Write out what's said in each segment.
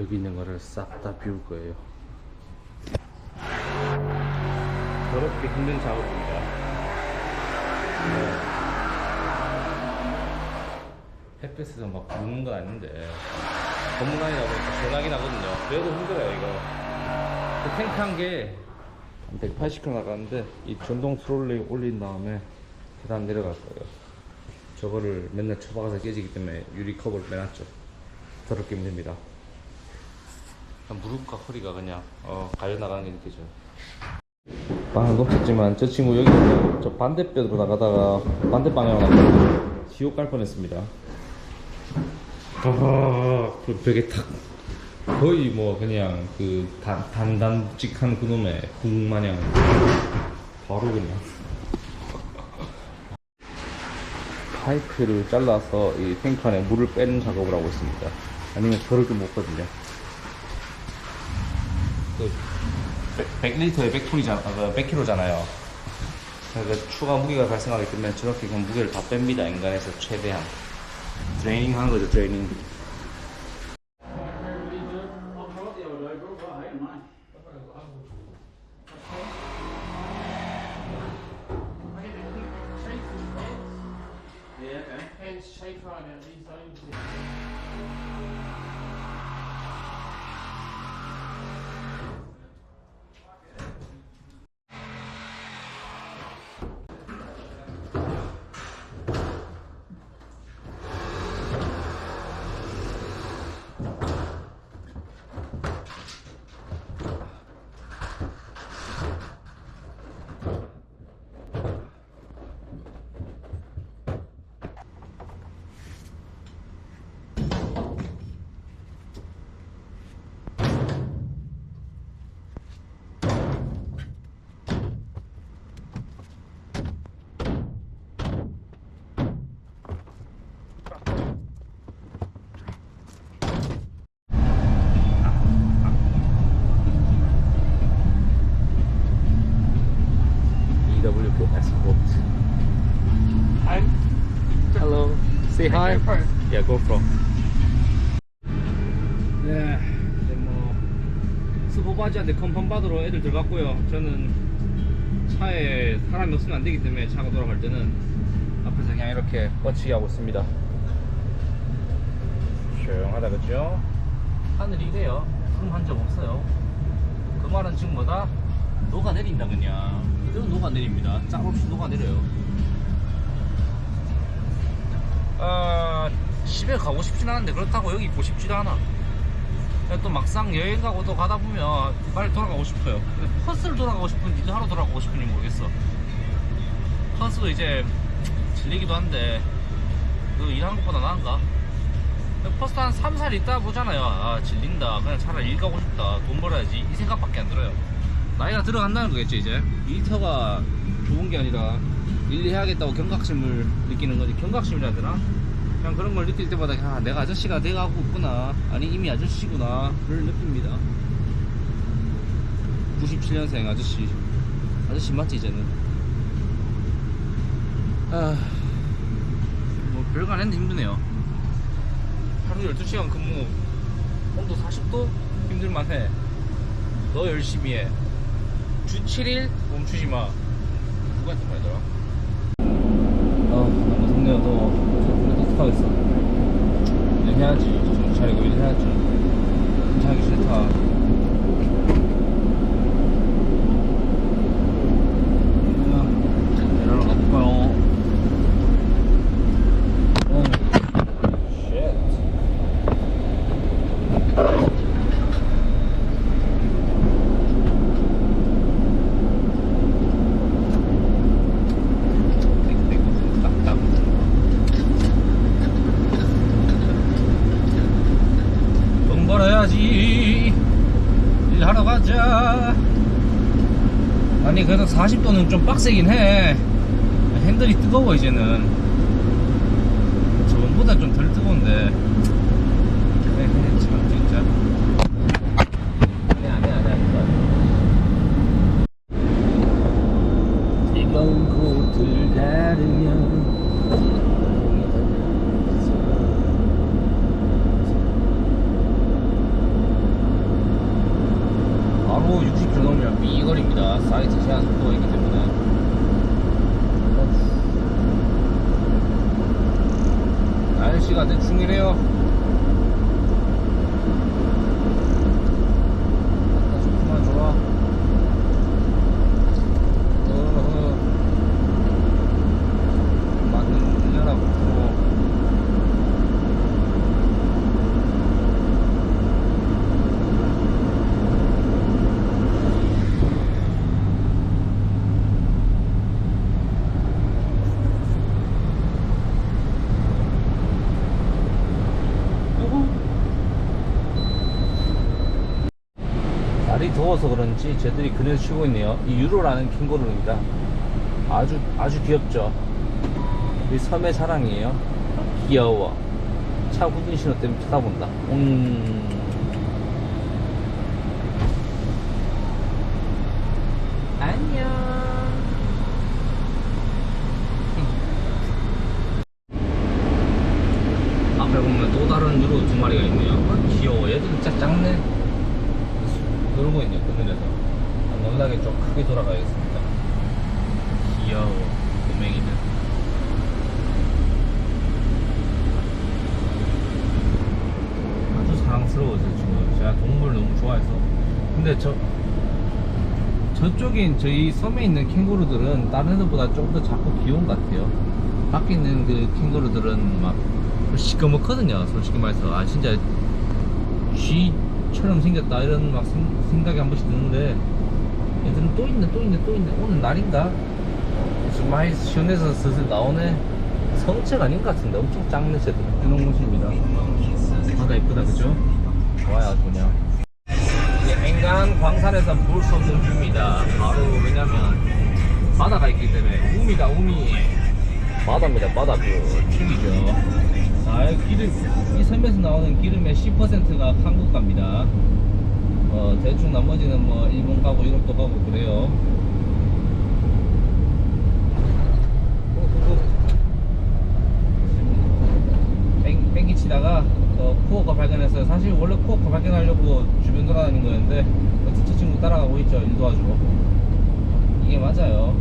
여기 있는 거를 싹 다 비울 거예요. 더럽게 힘든 작업입니다. 네. 햇볕에서 막 붓는 건 아닌데 건물 안이다 보니까 시원하긴 하거든요. 그래도 힘들어요 이거. 그 탱크 한개 180km 나가는데 이 전동 트롤리 올린 다음에 계단 내려갈 거예요. 저거를 맨날 쳐박아서 깨지기 때문에 유리 컵을 빼놨죠. 더럽게 힘듭니다. 무릎과 허리가 그냥 어, 갈려 나가는 게 느껴져요. 방금 놓쳤지만 저 친구 여기 저 반대편으로 나가다가 반대 방향으로 나가서 지옥 갈 뻔했습니다. 아, 그 벽에 탁 거의 뭐 그냥 그 단, 단단직한 그놈의 궁마냥 바로 그냥 파이프를 잘라서 이 탱크 안에 물을 빼는 작업을 하고 있습니다. 아니면 저를 좀 먹거든요. 그 100 리터에 100톤이잖아, 그 100kg잖아요. 그러니까 추가 무게가 발생하기 때문에 저렇게 그냥 무게를 다 뺍니다. 인간에서 최대한 트레이닝 하는 거죠, zones. 스포바지한테 컨펌 받으러 애들 들어갔고요. 저는 차에 사람이 없으면 안 되기 때문에 차가 돌아갈 때는 앞에서 그냥 이렇게 뻗치기 하고 있습니다. 조용하다 그죠? 하늘이 이래요. 구름 한점 없어요. 그 말은 지금 뭐다? 녹아내린다 그냥. 그대로 녹아내립니다. 짤 없이 녹아내려요. 아 집에 가고 싶진 않은데 그렇다고 여기 있고 싶지도 않아. 또 막상 여행 가고 또 가다 보면 빨리 돌아가고 싶어요. 퍼스를 돌아가고 싶은지 하러 돌아가고 싶은지 모르겠어. 퍼스도 이제 질리기도 한데 그 일하는 것보다 나은가? 근데 퍼스 한 3, 4일 있다 보잖아요. 아 질린다. 그냥 차라리 일 가고 싶다. 돈 벌어야지. 이 생각밖에 안 들어요. 나이가 들어간다는 거겠죠 이제. 일터가 좋은 게 아니라 일 해야겠다고 경각심을 느끼는 거지. 경각심이라 되나? 그냥 그런 걸 느낄 때마다 아, 내가 아저씨가 돼가고 있구나. 아니 이미 아저씨구나. 를 느낍니다. 97년생 아저씨. 아저씨 맞지 이제는? 아, 뭐 별거 안 했는데 힘드네요. 하루 12시간 근무 온도 40도 힘들만 해. 너 열심히 해. 주 7일 멈추지 마. 누구한테 말이더라? 아, 너무 덥네요, 더워. 저 어떡하겠어. 일 해야지. 정신 차리고 일 해야지. 괜찮기 싫다. 그냥 일하러 가볼까요? 어, 쉣. 딱딱. 돈 벌어야지 일하러 가자. 아니 그래도 40도는 좀 빡세긴 해. 핸들이 뜨거워 이제는. 저번보다 좀 덜 뜨거운데. 참 진짜. 곳을 가르면 이거리입니다. 사이트 제한 속도가 있기 때문에. 날씨가 대충이래요. 아까 좋구만 좋아. 어허. 맞는 일이라고 부러워. 날이 더워서 그런지 쟤들이 그늘 치고 있네요. 이 유로라는 캥거루입니다. 아주 아주 귀엽죠. 이 섬의 자랑이에요. 귀여워. 차 후진 신호 때문에 쳐다본다. 음. 안녕. 앞에 보면 또 다른 유로 두 마리가 있네요. 아, 귀여워. 얘들 진짜 작네. 놀고 있네요. 그늘에서. 아, 놀라게 좀 크게 돌아가야겠습니다. 귀여워. 고맹이들. 아주 사랑스러워요, 제 친구. 제가 동물 너무 좋아해서. 근데 저, 저쪽인 저희 섬에 있는 캥거루들은 다른 애들보다 좀더 작고 귀여운 것 같아요. 밖에 있는 그 캥거루들은 막 시꺼멓거든요. 솔직히 말해서. 아, 진짜 쥐처럼 생겼다. 이런 막 생, 생각이 한 번씩 드는데 얘들은 또 있네, 또 있네, 또 있네. 오늘 날인가? 지금 많이 시원해서 슬슬 나오네. 성체가 아닌 것 같은데 엄청 작네, 쟤들. 이런 곳입니다. 바다 이쁘다, 그죠? 좋아요, 아주 그냥. 앵간 광산에서 볼 수 없는 뷰입니다. 바로 왜냐면 바다가 있기 때문에 우미다 우미. 바다입니다. 바다 뷰. 죽이죠. 아, 기름 이 섬에서 나오는 기름의 10%가 한국 갑니다. 어, 대충 나머지는 뭐 일본 가고 유럽도 가고 그래요. 뺑, 뺑기 치다가 어, 코어가 발견했어요. 사실 원래 코어가 발견하려고 주변 돌아다닌 거였는데 저 친구 따라가고 있죠. 일 도와주고. 이게 맞아요.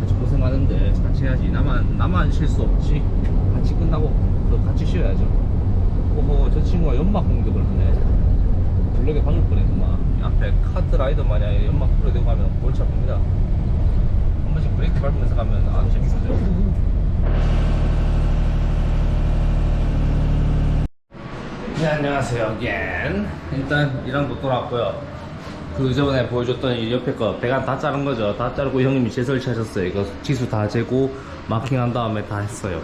같이 고생하는데 같이 해야지. 나만 나만 쉴 수 없지. 같이 끝나고 또 같이 쉬어야죠. 오호 저 친구가 연막 공격을. 블럭에 박을 뻔했구만. 이 앞에 카트 라이더 마냥 연막 풀어대고 가면 골치 아픕니다. 한 번씩 브레이크 밟으면서 가면 아주 재밌어요. 네, 안녕하세요. again. 일단 이랑 못 돌아왔고요. 그 저번에 보여줬던 이 옆에 거 배관 다 자른 거죠. 다 자르고 형님이 재설치하셨어요. 이거 지수 다 재고 마킹한 다음에 다 했어요.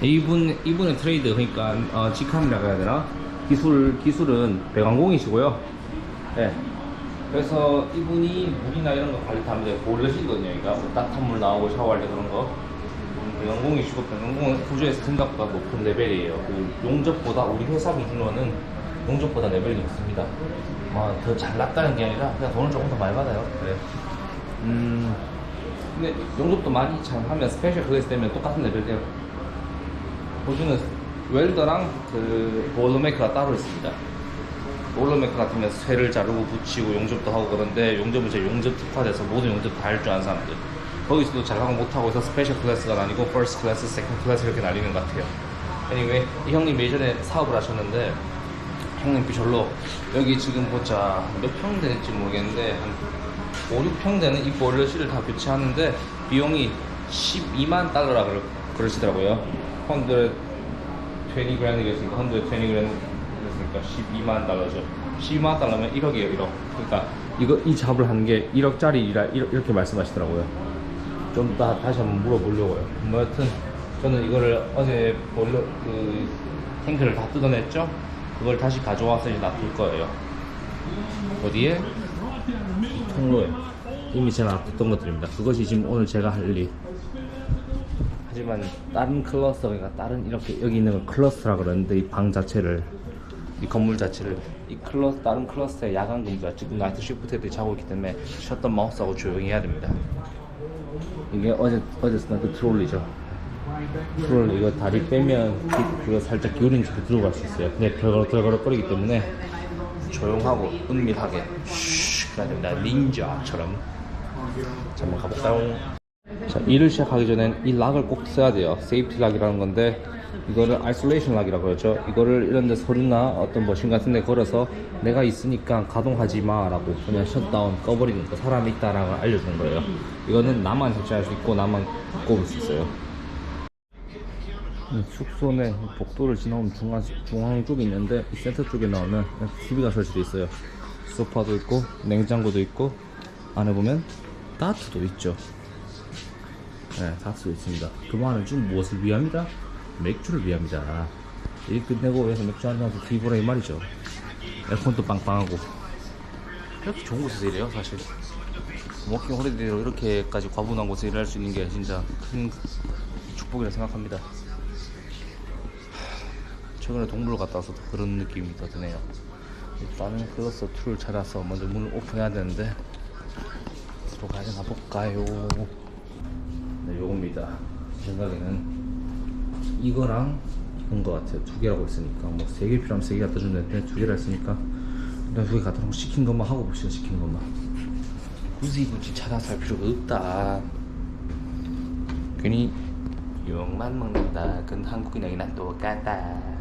이분 이분의 트레이드 그러니까 어, 직함이라고 해야 되나? 기술 기술은 배관공이시고요. 네. 그래서 이분이 물이나 이런 거 관리 다 하면 보일러시거든요. 그러니까 뭐 따뜻한 물 나오고 샤워할 때 그런 거. 배관공이시고 배관공은 호주에서 생각보다 높은 레벨이에요. 그 용접보다 우리 회사 기준으로는 용접보다 레벨이 높습니다. 뭐더 잘났다는 게 아니라 그냥 돈을 조금 더 많이 받아요. 그래. 음. 근데 용접도 많이 잘하면 스페셜 클래스 되면 똑같은 레벨 돼요. 호주는 웰더랑 그 보일러메이커가 따로 있습니다. 보일러메이커 같으면 쇠를 자르고 붙이고 용접도 하고 그런데 용접은 이제 용접 특화돼서 모든 용접 다 할 줄 아는 사람들. 거기서도 잘하고 못하고 해서 스페셜 클래스가 나뉘고 퍼스트 클래스, 세컨드 클래스 이렇게 나뉘는 것 같아요. anyway, 이 형님 예전에 사업을 하셨는데 형님 별로 여기 지금 보자 몇평 될지 모르겠는데 한 5, 6평 되는 이 보일러실을 다 교체하는데 비용이 12만 달러라 그러, 그러시더라고요. 120 grand이겠으니까 120 grand이었으니까 12만 달러죠. 12만 달러면 1억이에요, 1억. 그러니까 이거 이 잡을 하는 게 1억짜리라 이렇게 말씀하시더라고요. 좀더 다시 한번 물어보려고요. 뭐 여튼 저는 이거를 어제 보일러 그 탱크를 다 뜯어냈죠. 그걸 다시 가져와서 이제 놔둘 거예요. 어디에? 이 통로에 이미 제가 놔뒀던 것들입니다. 그것이 지금 오늘 제가 할 일. 하지만 다른 클러스터 그러니까 다른 이렇게 여기 있는 걸 클러스터라 그러는데 이 방 자체를 이 건물 자체를 이 클러 다른 클러스터의 야간 근무자 지금 나이트 시프트들이 자고 있기 때문에 셔터 마우스하고 조용히 해야 됩니다. 이게 어제 어제 쓰던 그 트롤리죠. 트롤리 이거 다리 빼면 기- 그거 살짝 기울인 채로 들어갈 수 있어요. 근데 덜거럭 덜거럭거리기 때문에 조용하고 은밀하게 슉 50분 됩니다. 닌자처럼. 자, 한번 가볼까요? 자, 일을 시작하기 전엔 이 락을 꼭 써야 돼요. 세이프티 락이라는 건데 이거를 아이솔레이션 락이라고 그러죠. 이거를 이런 데 서류나 어떤 머신 같은 데 걸어서 내가 있으니까 가동하지 마라고 그냥 셧다운 꺼버리는 거 사람이 있다라고 알려주는 거예요. 이거는 나만 설치할 수 있고 나만 꼽을 수 있어요. 이 숙소 내 복도를 지나오면 중앙, 중앙 쪽에 있는데 이 센터 쪽에 나오면 TV가 설치되어 있어요. 소파도 있고 냉장고도 있고 안에 보면 다트도 있죠. 네, 다트도 있습니다. 그 말은 좀 무엇을 위함이다? 맥주를 위함이다. 일 끝내고 여기서 맥주 한잔 하고 보라 이 말이죠. 에어컨도 빵빵하고 이렇게 좋은 곳에서 일해요 사실. 워킹 홀리데이로 이렇게까지 과분한 곳에서 일할 수 있는 게 진짜 큰 축복이라 생각합니다. 최근에 동물을 갔다 와서 더 그런 느낌이 더 드네요. 일단은 그것서 툴을 찾아서 먼저 문을 오픈해야 되는데 들어가야 되나 볼까요? 네, 요겁니다. 제 생각에는 이거랑 이건 것 같아요. 두 개라고 했으니까 뭐 세 개 필요하면 세 개 갖다 주는데 두 개라 했으니까 일단 두 개 갖다 놓고 시킨 것만 하고 봅시다. 시킨 것만. 굳이 굳이 찾아서 할 필요가 없다. 괜히 욕만 먹는다. 그건 한국인에게는 똑같다.